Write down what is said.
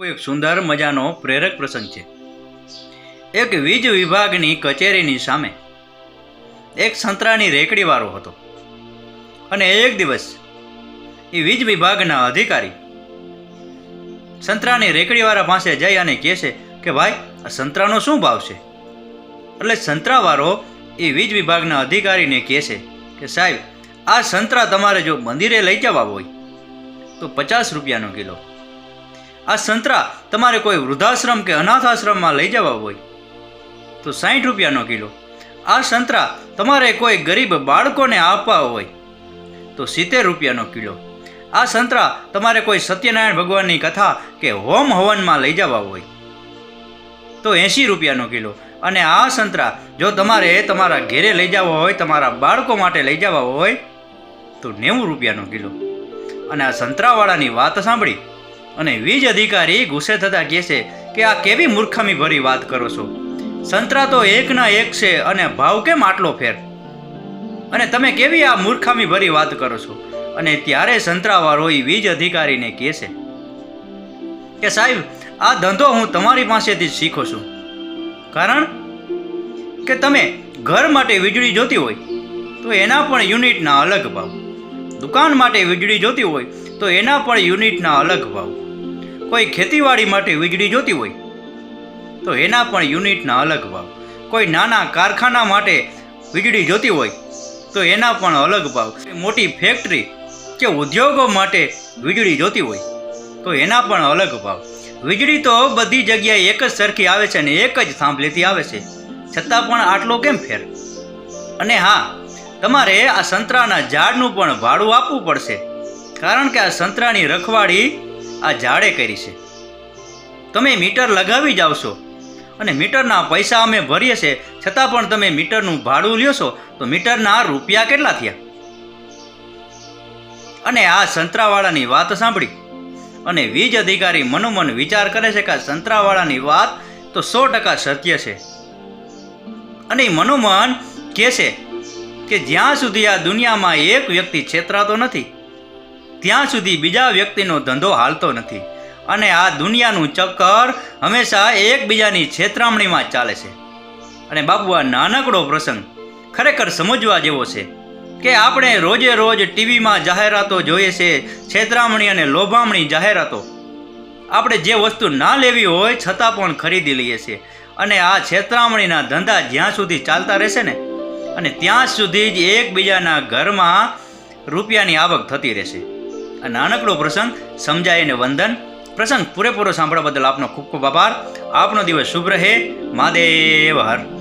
એક સુંદર મજાનો પ્રેરક પ્રસંગ છે. એક વીજ વિભાગની કચેરીની સામે એક સંતરાની રેકડીવાળો હતો. અને એક દિવસ એ વીજ વિભાગના અધિકારી સંતરાની રેકડીવાળા પાસે જઈ અને કહે છે કે, ભાઈ, આ સંતરાનો શું ભાવ છે? એટલે સંતરાવાળો એ વીજ વિભાગના અધિકારીને કહે છે કે, સાહેબ, આ સંતરા તમારે જો મંદિરે લઈ જવા હોય, તો પચાસ રૂપિયાનો કિલો. આ સંતરા તમારે કોઈ વૃદ્ધાશ્રમ કે અનાથાશ્રમમાં લઈ જવા હોય? તો સાઠ રૂપિયાનો કિલો. આ સંતરા તમારે કોઈ ગરીબ બાળકોને આપવા હોય? તો સિત્તેર રૂપિયાનો કિલો. આ સંતરા તમારે કોઈ સત્યનારાયણ ભગવાનની કથા કે હોમ હવનમાં લઈ જવા હોય? તો એંશી રૂપિયાનો કિલો. અને આ સંતરા જો તમારે તમારા ઘેરે લઈ જવા હોય, તમારા બાળકો માટે લઈ જવા હોય, તો નેવું રૂપિયાનો કિલો. અને આ સંતરાવાળાની વાત સાંભળી. અને વીજ અધિકારી ગુસ્સે થતા કહે છે કે આ કેવી મૂર્ખામી ભરી વાત કરો છો? સંતરા તો એકના એક છે અને ભાવ કેમ આટલો ફેર? અને તમે કેવી આ મૂર્ખામી ભરી વાત કરો છો? અને ત્યારે સંતરાવાળો એ વીજ અધિકારીને કહે છે કે સાહેબ, આ ધંધો હું તમારી પાસેથી જ શીખો છું. કારણ કે તમે ઘર માટે વીજળી જોતી હોય, તો એના પણ યુનિટના અલગ ભાવ. દુકાન માટે વીજળી જોતી હોય તો એના પણ યુનિટના અલગ ભાવ. કોઈ ખેતીવાડી માટે વીજળી જોતી હોય, તો એના પણ યુનિટના અલગ ભાવ. કોઈ નાના કારખાના માટે વીજળી જોતી હોય, તો એના પણ અલગ ભાવ. મોટી ફેક્ટરી કે ઉદ્યોગો માટે વીજળી જોતી હોય, તો એના પણ અલગ ભાવ. વીજળી તો બધી જગ્યાએ એક જ સરખી આવે છે અને એક જ સાંભળેથી આવે છે. છતાં પણ આટલો કેમ ફેર? અને હા, તમારે આ સંતરાના ઝાડનું પણ ભાડું આપવું પડશે. કારણ કે આ સંતરાની રખવાડી આ ઝાડે કરી છે. તમે મીટર લગાવી છો અને મીટરના પૈસા અમે ભરીએ છીએ. છતાં પણ તમે મીટરનું ભાડું લ્યો તો મીટરના રૂપિયા કેટલા થયા? અને આ સંતરાવાળાની વાત સાંભળી. અને વીજ અધિકારી મનોમન વિચાર કરે છે કે આ સંતરાવાળાની વાત તો સો ટકા સત્ય છે. અને મનોમન કહે છે કે જ્યાં સુધી આ દુનિયામાં એક વ્યક્તિ છેતરાતો નથી ત્યાં સુધી બીજા વ્યક્તિનો ધંધો હાલતો નથી. અને આ દુનિયાનું ચક્કર હંમેશા એકબીજાની છેતરામણીમાં ચાલે છે. અને બાપુ આ નાનકડો પ્રસંગ ખરેખર સમજવા જેવો છે કે આપણે રોજે રોજ ટીવીમાં જાહેરાતો જોઈએ છે, છેતરામણી અને લોભામણી જાહેરાતો. આપણે જે વસ્તુ ના લેવી હોય છતાં પણ ખરીદી લઈએ છીએ. અને આ છેતરામણીના ધંધા જ્યાં સુધી ચાલતા રહેશે ને, અને ત્યાં સુધી જ એકબીજાના ઘરમાં રૂપિયાની આવક થતી રહેશે. આ નાનકડો પ્રસંગ, સમજાય વંદન. પ્રસંગ પૂરેપૂરો સાંભળવા બદલ આપનો ખૂબ ખૂબ આભાર. આપનો દિવસ શુભ રહે. મહાદેવ, હર.